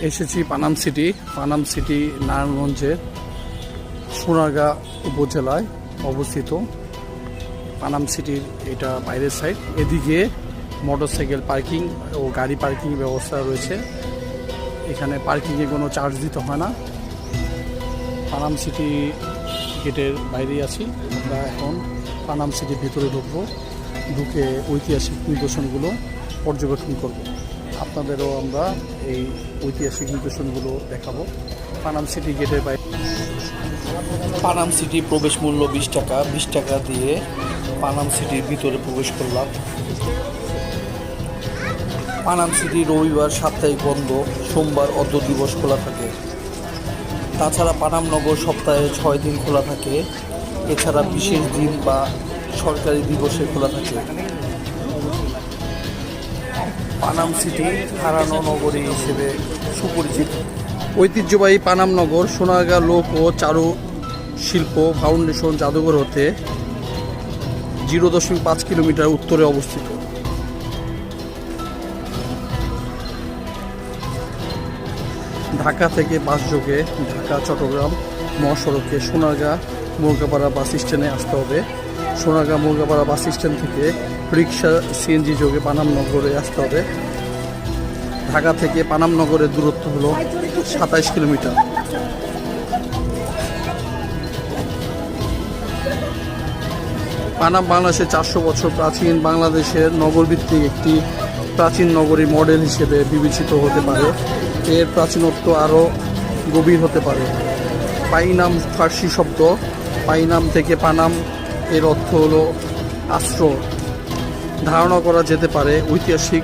এসেছি Panam city Panam city নারায়ণগঞ্জের সোনারগাঁ উপজেলায় অবস্থিত। পানাম সিটির এটা বাইরের সাইড এদিকে মোটরসাইকেল পার্কিং ও গাড়ি পার্কিং ব্যবস্থা রয়েছে। এখানে পার্কিংয়ে কোনো চার্জ দিতে হয় না। পানাম সিটি গেটের বাইরেই আছি। আমরা এখন পানাম সিটির ভিতরে ঢুকবো। ঢুকে ঐতিহাসিক নিদর্শনগুলো পর্যবেক্ষণ করব। আপনাদেরও আমরা এই ঐতিহাসিক নিদর্শনগুলো দেখাবো। পানাম সিটি গেটের বাইরে। পানাম সিটি প্রবেশ মূল্য বিশ টাকা। বিশ টাকা দিয়ে পানাম সিটির ভিতরে প্রবেশ করলাম। পানাম সিটি রবিবার সাপ্তাহিক বন্ধ। সোমবার অর্ধ দিবস খোলা থাকে। তাছাড়া পানাম নগর সপ্তাহে ছয় দিন খোলা থাকে। এছাড়া বিশেষ দিন বা সরকারি দিবসে খোলা থাকে। পানাম সিটি হারানো নগরী হিসেবে সুপরিচিত। ঐতিহ্যবাহী পানাম নগর, সোনারগাঁ লোক ও চারু শিল্প ফাউন্ডেশন জাদুঘর হতে জিরো দশমিক পাঁচ কিলোমিটার উত্তরে অবস্থিত। ঢাকা থেকে বাস যোগে ঢাকা, চট্টগ্রাম, মহাসড়কে সোনারগাঁ, মুরগাপাড়া বাস স্ট্যান্ডে আসতে হবে। সোনারগাঁ, মুরগাপাড়া বাস স্ট্যান্ড থেকে রিক্সা সিএনজি যোগে পানামনগরে আসতে হবে। ঢাকা থেকে পানামনগরের দূরত্ব হলো সাতাইশ কিলোমিটার। পানাম বাংলাদেশের চারশো বছর প্রাচীন, বাংলাদেশের নগরভিত্তিক একটি প্রাচীন নগরী মডেল হিসেবে বিবেচিত হতে পারে। এর প্রাচীনত্ব আরও গভীর হতে পারে। পাইনাম ফার্সি শব্দ, পাইনাম থেকে পানাম, এর অর্থ হলো আশ্রয়। ধারণা করা যেতে পারে ঐতিহাসিক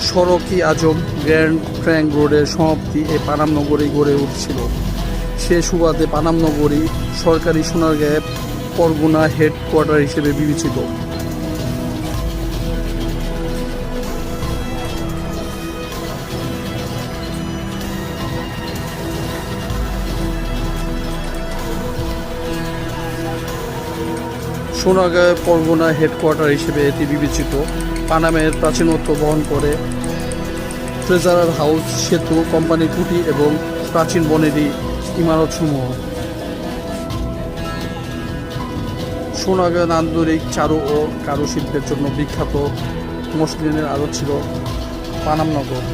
সড়কি আজম গ্র্যান্ড ট্র্যাঙ্ক রোডের সমাপ্তি এই পানাম নগরী গড়ে উঠছিল। সে সুবাদে পানাম নগরী সরকারি সোনার সোনারগাঁয়ে পরগুনা হেডকোয়ার্টার হিসেবে বিবেচিত। সোনারগাঁয় পরগনা হেডকোয়ার্টার হিসেবে এটি বিবেচিত। পানামের প্রাচীনত্ব বহন করে ট্রেজারার হাউস সেতু কোম্পানি কুটি এবং প্রাচীন বনেদি ইমারতসমূহ। সোনারগাঁ নান্দরিক চারু ও কারুশিল্পের জন্য বিখ্যাত মসলিনের আরও ছিল পানামনগর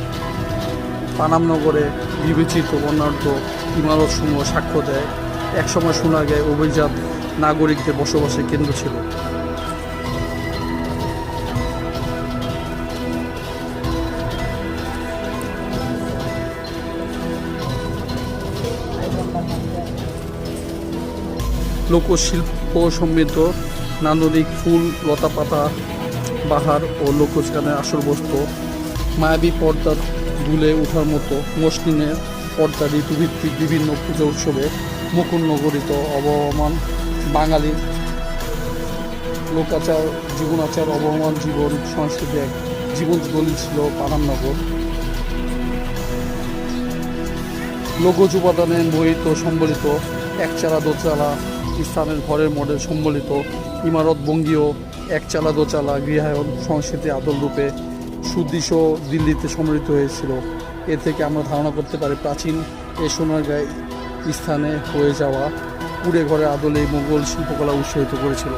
পানামনগরে বিবেচিত বর্ণাঢ্য ইমারতসমূহ সাক্ষ্য দেয়। একসময় সোনাগায় অভিজাত নাগরিকদের বসবাসের কেন্দ্র ছিল। লোকশিল্প সমৃদ্ধ নান্দনিক ফুল, লতাপাতা, বাহার ও লোকগানের আসর বস্তু। মায়াবী পর্দা দুলে ওঠার মতো মসলিনের পর্দা ঋতুভিত্তিক বিভিন্ন পুজো উৎসবে মুকুল নগরিত অবহমান বাঙালির লোকাচার, জীবনাচার অবহমান জীবন, সংস্কৃতি এক জীবন দলিল ছিল পানামনগর লোকজ উপাদানে মোহিত, সম্বলিত, একচালা দোচালা, স্থানের ঘরের মডেল সম্বলিত, ইমারত বঙ্গীয় একচালা দোচালা গৃহায়ন সংস্কৃতি আদল রূপে সুদৃশ্য দিল্লিতে সমৃদ্ধ হয়েছিল। এ থেকে আমরা ধারণা করতে পারি প্রাচীন এ সোনারগাঁয় স্থানে হয়ে যাওয়া কুড়ে ঘরের আদলে মোগল শিল্পকলা উৎসাহিত করেছিল।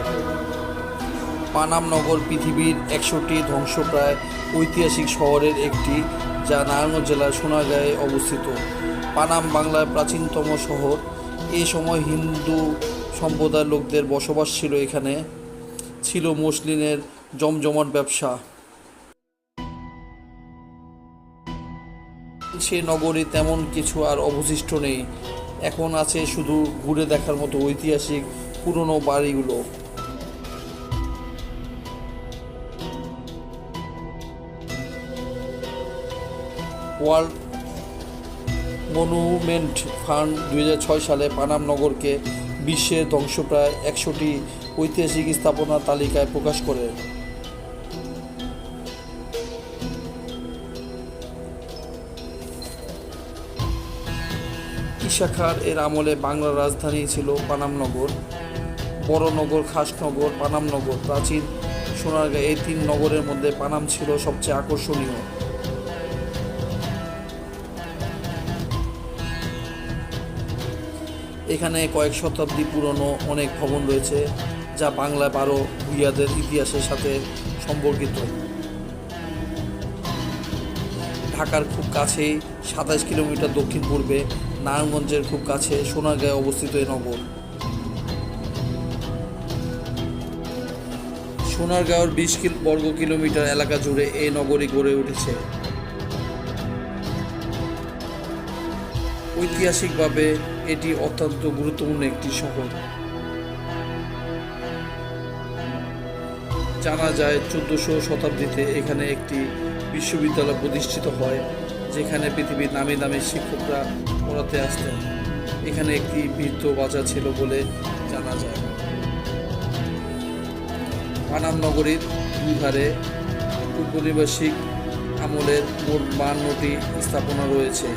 পানাম নগর পৃথিবীর একশোটি ধ্বংসপ্রায় ঐতিহাসিক শহরের একটি, যা নারায়ণগঞ্জ জেলার সোনারগাঁয়ে অবস্থিত। পানাম বাংলার প্রাচীনতম শহর। এ সময় হিন্দু সম্প্রদায়ের লোকদের বসবাস ছিল এখানে। ছিল মুসলিনের জমজমাট ব্যবসা। সে নগরী তেমন কিছু আর অবশিষ্ট নেই। এখন আছে শুধু ঘুরে দেখার মতো ঐতিহাসিক পুরনো বাড়িগুলো। ওয়ার্ল্ড মনুমেন্ট ফান্ড দু হাজার ছয় সালে পানাম নগরকে বিশ্বের ধ্বংসপ্রায় একশোটি ঐতিহাসিক স্থাপনার তালিকায় প্রকাশ করে। একই শাখার এর আমলে বাংলার রাজধানী ছিল পানামনগর। বড়নগর খাসনগর পানামনগর। প্রাচীন সোনারগাঁ এই তিন নগরের মধ্যে পানাম ছিল সবচেয়ে আকর্ষণীয়। এখানে কয়েক শতাব্দী পুরনো অনেক ভবন রয়েছে, যা বাংলা বারো ভুইয়াদের ইতিহাসের সাথে সম্পর্কিত। ঢাকার খুব কাছেই সাতাশ কিলোমিটার দক্ষিণ পূর্বে নারায়ণগঞ্জের খুব কাছে সোনারগাঁয়ে অবস্থিত এই নগর। সোনারগাঁওর বিশ বর্গ কিলোমিটার এলাকা জুড়ে এই নগরী গড়ে উঠেছে। ঐতিহাসিকভাবে এটি অত্যন্ত গুরুত্বপূর্ণ একটি শহর। জানা যায় চোদ্দশো শতাব্দীতে এখানে একটি বিশ্ববিদ্যালয় প্রতিষ্ঠিত হয়, যেখানে পৃথিবীর নামি দামি শিক্ষকরা পড়াতে আসতেন। এখানে একটি বৃত্ত বাজার ছিল বলে জানা যায়। পানাম নগরীর দুধারে উপনিবেশিক আমলের মোট বান্নটি স্থাপনা রয়েছে।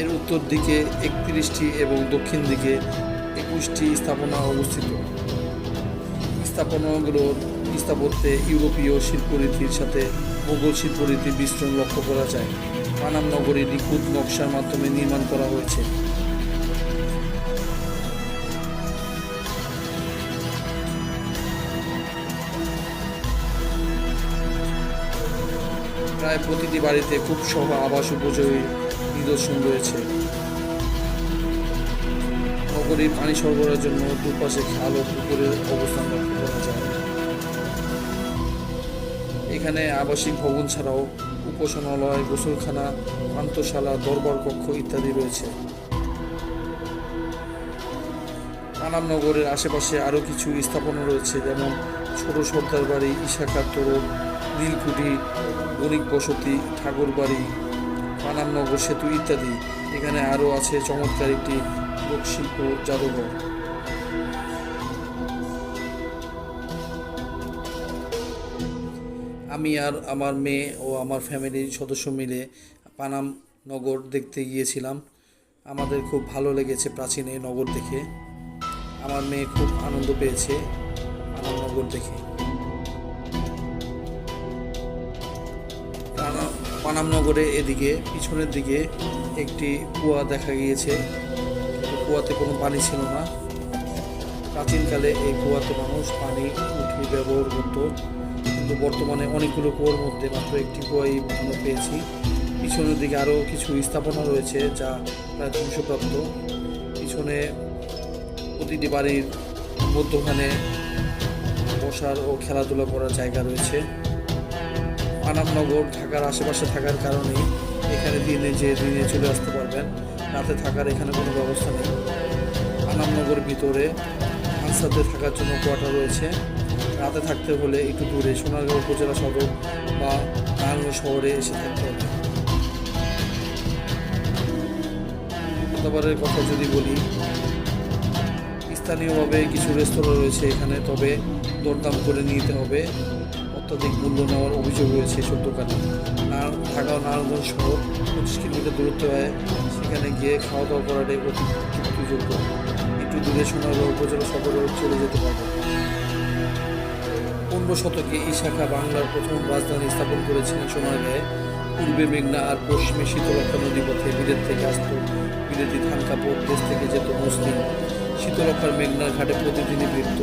এর উত্তর দিকে একত্রিশটি এবং দক্ষিণ দিকে একুশটি স্থাপনা অবস্থিত। স্থাপনাগুলোর স্থাপত্যে ইউরোপীয় শিল্পরীতির সাথে মোগল শিল্পরীতির বিস্তরণ লক্ষ্য করা যায়। পানাম নগরী নিখুঁত নকশার মাধ্যমে নির্মাণ করা হয়েছে। প্রায় প্রতিটি বাড়িতে খুব সহ আবাস উপযোগী নিদর্শন রয়েছে। নগরীর পানি সরবরাহের জন্য দুপাশে খাল ও পুকুরের অবস্থান লক্ষ্য করা যায়। এখানে আবাসিক ভবন ছাড়াও উপাসনালয়, গোসলখানা পান্তশালা দরবার কক্ষ ইত্যাদি রয়েছে। পানাম নগরের আশেপাশে আরও কিছু স্থাপনা রয়েছে, যেমন ছোট সর্দার বাড়ি, ইশাকার তোরণ, নীলকুঠি, বণিক বসতি, ঠাকুর বাড়ি পানামনগর সেতু ইত্যাদি। এখানে আরও আছে চমৎকার একটি লোকশিল্প জাদুঘর। আমি আর আমার মেয়ে ও আমার ফ্যামিলির সদস্য মিলে পানাম নগর দেখতে গিয়েছিলাম। আমাদের খুব ভালো লেগেছে প্রাচীন এই নগর দেখে। আমার মেয়ে খুব আনন্দ পেয়েছে পানাম নগর দেখে। পানাম নগরে এদিকে, পিছনের দিকে একটি কুয়া দেখা গিয়েছে। কুয়াতে কোনো পানি ছিল না। প্রাচীনকালে এই কুয়াতে মানুষ পানি উঠিয়ে ব্যবহার করত। কিন্তু বর্তমানে অনেকগুলো কুয়োর মধ্যে মাত্র একটি কুয়াই আমরা পেয়েছি। পিছনের দিকে আরও কিছু স্থাপনা রয়েছে যা প্রায় ধ্বংসপ্রাপ্ত। পিছনে প্রতিটি বাড়ির মধ্যখানে বসার ও খেলাধুলা করার জায়গা রয়েছে। আনামনগর ঢাকার আশেপাশে থাকার কারণে এখানে দিনে যে দিনে চলে আসতে পারবেন, রাতে থাকার এখানে কোনো ব্যবস্থা নেই। আনামনগরের ভিতরে আনসারদের থাকার জন্য কোয়ার্টার রয়েছে। রাতে থাকতে হলে একটু দূরে সোনারগাঁও উপজেলা সদর বা নারায়ণগঞ্জ শহরে এসে থাকতে হবে। খাবারের কথা যদি বলি, স্থানীয়ভাবে কিছু রেস্তোরাঁ রয়েছে এখানে, তবে দরদাম করে নিতে হবে। অত্যাধিক মূল্য নেওয়ার অভিযোগ রয়েছে এসব দোকানে। না ঢাকা ও নারায়ণগঞ্জ শহর পঁচিশ কিলোমিটার দূরত্ব হয়, সেখানে গিয়ে খাওয়া দাওয়া করাটাই অতি যুক্তিযোগ্য একটু দূরে সোনারগাঁও উপজেলা সদরে চলে যেতে পারবে পনেরো শতকে এই শাখা বাংলার প্রথম রাজধানী স্থাপন করেছিলেন সোনারগাঁয়ে পূর্বে মেঘনা আর পশ্চিমে শীতলক্ষা নদী পথে বিলেত থেকে আসতো বিলেতি ধান কাপড়, দেশ থেকে যেত মুসলিম শীতলক্ষার মেঘনার ঘাটে প্রতিদিনই ফিরত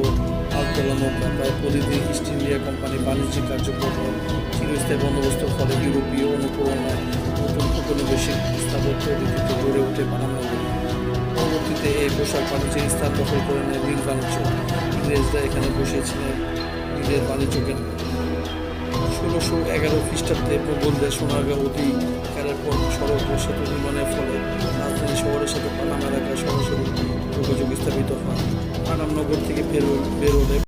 আলতলা নৌকা, প্রায় প্রতিদিন ইস্ট ইন্ডিয়া কোম্পানি বাণিজ্যিক কার্যক্রম, চিরস্থায়ী বন্দোবস্তের ফলে ইউরোপীয় অনুপ্রেরণায় নতুন উপনিবেশিক স্থাপত্য রীতিতে গড়ে ওঠে পানামনগরী পরবর্তীতে এই পোশাক বাণিজ্যের স্থান দখল করে নেয় নীল বাণিজ্য। ইংরেজরা এখানে বসেছিলেন নীলের বাণিজ্য কেন্দ্র ষোলোশো এগারো খ্রিস্টাব্দে প্রবন্ধে সোনাগা অতি কারের পর সড়ক ও সেতু নির্মাণের ফলে রাজধানী শহরের সাথে পানাম এলাকায় সরাসরি যোগাযোগ স্থাপিত হয়। পানাম নগর থেকে বেরো বেরোলে